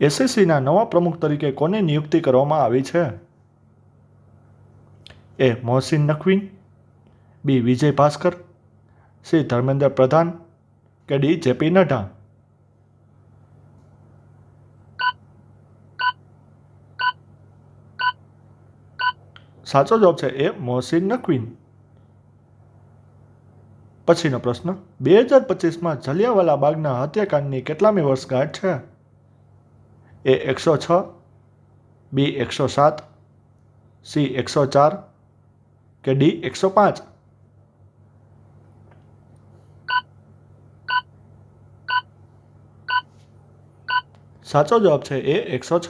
એસએસસીના નવા પ્રમુખ તરીકે કોની નિયુક્તિ કરવામાં આવી છે? A Mohsin Naqvi B Vijay Bhaskar, C Dharmendra Pradhan કે ડી જેપી નડ્ડા? સાચો જવાબ છે એ મોહસિન નકવીન. પછીનો પ્રશ્ન, બે હજાર પચીસમાં જલિયાવાલા બાગના હત્યાકાંડની કેટલામી વર્ષગાંઠ છે? એ એકસો છ, બી એકસો સાત, સી એકસો ચાર કે ડી એકસો પાંચ? સાચો જવાબ છે એ એકસો છ.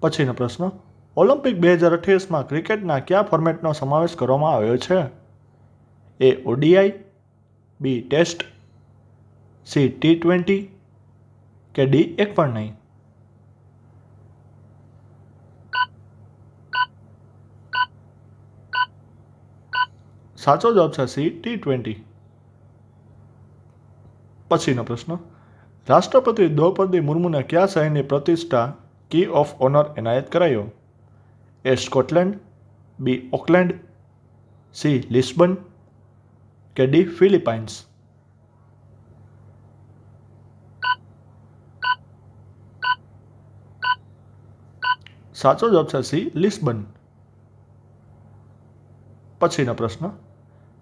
પછીનો પ્રશ્ન. ઓલિમ્પિક બે હજાર અઠ્યાવીસમાં ક્રિકેટના કયા ફોર્મેટનો સમાવેશ કરવામાં આવ્યો છે? A ODI B test, C T twenty કે ડી એક પણ નહીં? સાચો જવાબ છે સી, ટી ટ્વેન્ટી. પછીનો પ્રશ્ન. રાષ્ટ્રપતિ દ્રૌપદી મુર્મુને કયા શહેરની પ્રતિષ્ઠા કી ઓફ ઓનર એનાયત કરાયો? A Scotland, B Auckland, C Lisbon, કે ડી ફિલિપાઇન્સ? સાચો જવાબ છે સી, લિસ્બન. પછીનો પ્રશ્ન.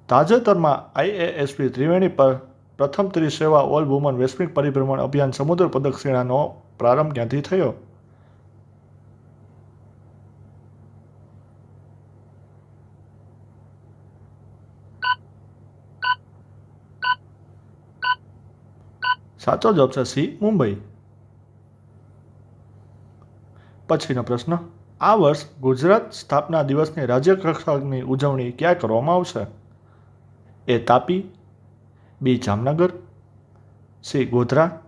તાજેતરમાં આઈએએસપી ત્રિવેણી પર પ્રથમ ત્રિસેવા ઓલ વુમન વૈશ્વિક પરિભ્રમણ અભિયાન સમુદ્ર પ્રદક્ષિણાનો પ્રારંભ ક્યાંથી થયો? સાચો જવાબ છે સી, મુંબઈ. પછીનો પ્રશ્ન, આ વર્ષ ગુજરાત સ્થાપના દિવસની રાજ્ય કક્ષાની ઉજવણી ક્યાં કરવામાં આવશે? A Tapi, B Jamnagar, C Godhra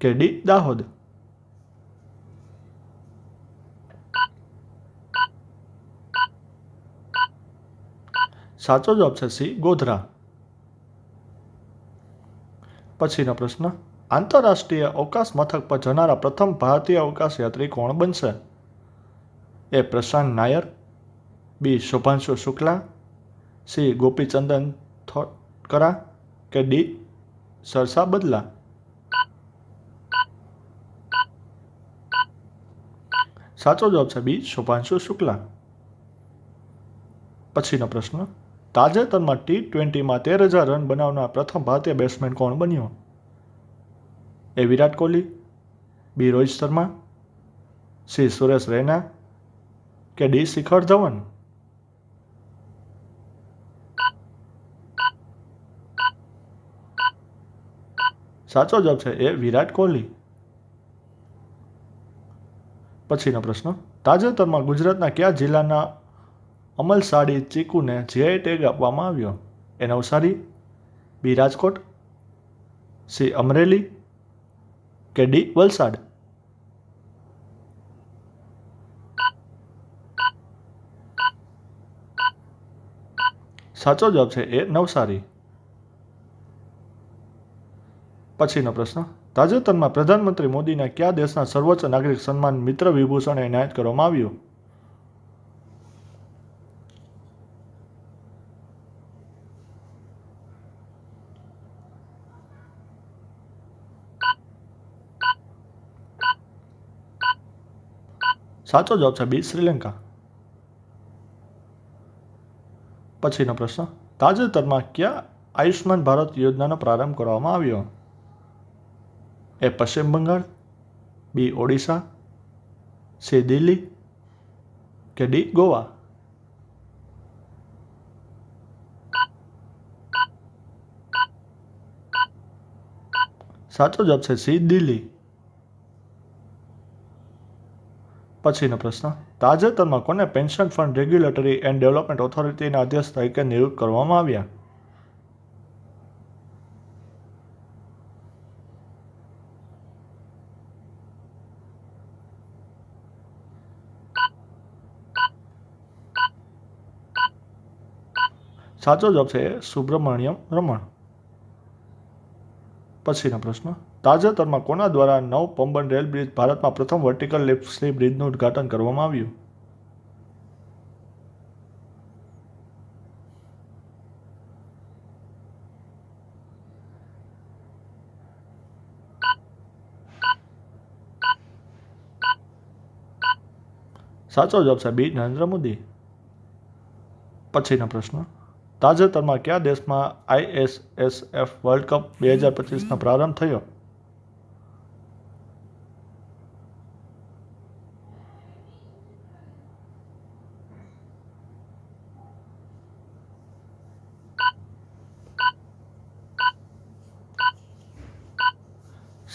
કે ડી દાહોદ? સાચો જવાબ છે સી ગોધરા. પછીનો પ્રશ્ન આંતરરાષ્ટ્રીય અવકાશ મથક પર જનારા પ્રથમ ભારતીય અવકાશ યાત્રી કોણ બનશે? A Prashant Nair, B Shubhanshu Shukla, C Gopichandan Thotakura કે ડી સરસા બદલા? સાચો જવાબ છે બી શુભાંશુ શુક્લા. પછીનો પ્રશ્ન, તાજેતરમાં ટી ટ્વેન્ટીમાં તેર હજાર રન બનાવનાર પ્રથમ ભારતીય બેટ્સમેન કોણ બન્યો? A Virat Kohli, B Rohit Sharma, C Suresh Raina કે ડી શિખર ધવન? સાચો જવાબ છે એ વિરાટ કોહલી. પછીનો પ્રશ્ન, તાજેતરમાં ગુજરાતના કયા જિલ્લાના અમલસાડી ચીકુને જીઆઈ ટેગ આપવામાં આવ્યો? A Navsari, B Rajkot, C Amreli કે ડી વલસાડ. સાચો જવાબ છે એ નવસારી. પછીનો પ્રશ્ન. તાજેતરમાં પ્રધાનમંત્રી મોદીને કયા દેશના સર્વોચ્ચ નાગરિક સન્માન મિત્ર વિભૂષણ એનાયત કરવામાં આવ્યું? સાચો જવાબ છે બી, શ્રીલંકા. પછીનો પ્રશ્ન, તાજેતરમાં ક્યાં આયુષ્માન ભારત યોજનાનો પ્રારંભ કરવામાં આવ્યો? A Paschim Bangal, B, Odisha, C, Delhi કે ડી, ગોવા? સાચો જવાબ છે સી, દિલ્હી. પછીનો પ્રશ્ન. તાજેતરમાં કોને pension fund regulatory and development ઓથોરિટીના અધ્યક્ષ તરીકે નિયુક્ત કરવામાં આવ્યા? સાચો જવાબ છે સુબ્રમણ્યમ રમણ. પછીનો પ્રશ્ન. તાજેતરમાં કોના દ્વારા નવ પંબન રેલ બ્રિજ ભારતમાં પ્રથમ વર્ટિકલ લિફ્ટ સ્લી બ્રિજનું ઉદ્ઘાટન કરવામાં આવ્યું? સાચો જવાબ છે બી, નરેન્દ્ર મોદી. પછીનો પ્રશ્ન. તાજેતરમાં કયા દેશમાં આઈએસએસએફ વર્લ્ડ કપ બે હજાર પચીસનો પ્રારંભ થયો?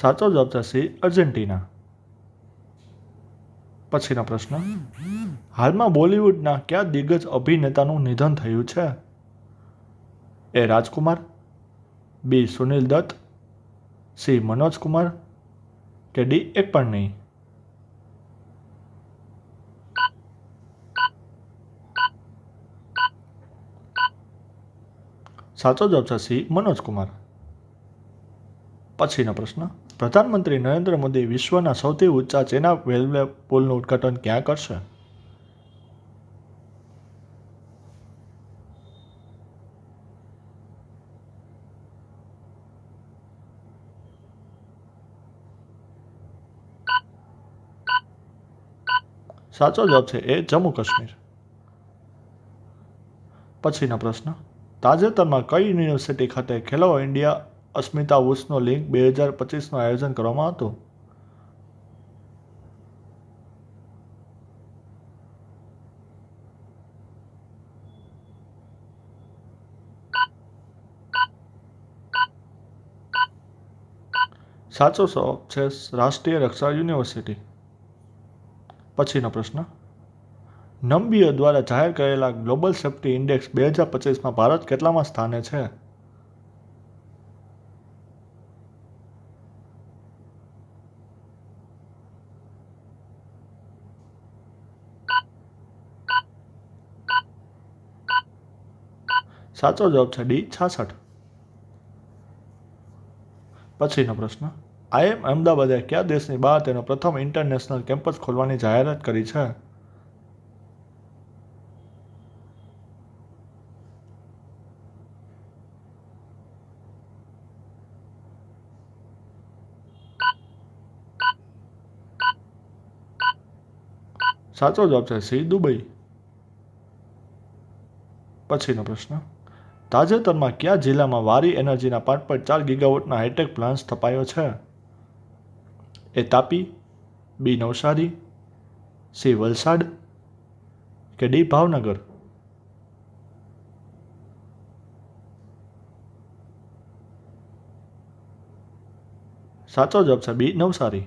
સાચો જવાબ થશે અર્જેન્ટિના. પછીનો પ્રશ્ન. હાલમાં બોલિવૂડના કયા દિગ્ગજ અભિનેતાનું નિધન થયું છે? A Rajkumar, B Sunil Dutt, C Manoj Kumar કે ડી એક પણ નહીં? સાચો જવાબ છે સી મનોજ કુમાર. પછીનો પ્રશ્ન. પ્રધાનમંત્રી નરેન્દ્ર મોદી વિશ્વના સૌથી ઊંચા ચેના રેલવે પુલનું ઉદ્ઘાટન ક્યાં કરશે? સાચો જવાબ છે એ જમ્મુ કાશ્મીર. પછીના પ્રશ્ન, તાજેતરમાં કઈ યુનિવર્સિટી ખાતે ખેલો ઇન્ડિયા અસ્મિતા વુસનો લિંક બે હજાર પચીસનું આયોજન કરવામાં હતું? સાચો જવાબ છે રાષ્ટ્રીય રક્ષા યુનિવર્સિટી. પછીનો પ્રશ્ન. નમ્બીઓ દ્વારા જાહેર કરેલા ગ્લોબલ સેફ્ટી ઇન્ડેક્સ બે હજાર પચીસમાં ભારત કેટલામાં સ્થાને છે? સાચો જવાબ છે ડી છાસઠ. પછીનો પ્રશ્ન. આઈએમ અમદાવાદે કયા દેશની બહાર તેનો પ્રથમ ઇન્ટરનેશનલ કેમ્પસ ખોલવાની જાહેરાત કરી છે? સાચો જવાબ છે સી, દુબઈ. પછીનો પ્રશ્ન. તાજેતરમાં કયા જિલ્લામાં વારી એનર્જીના પાંચ પોઈન્ટ ચાર ગીગાવોટના હાઈટેક પ્લાન્ટ સ્થપાયો છે? A Tapi, B Navsari, C Valsad કે ડી ભાવનગર? સાચો જવાબ છે બી નવસારી.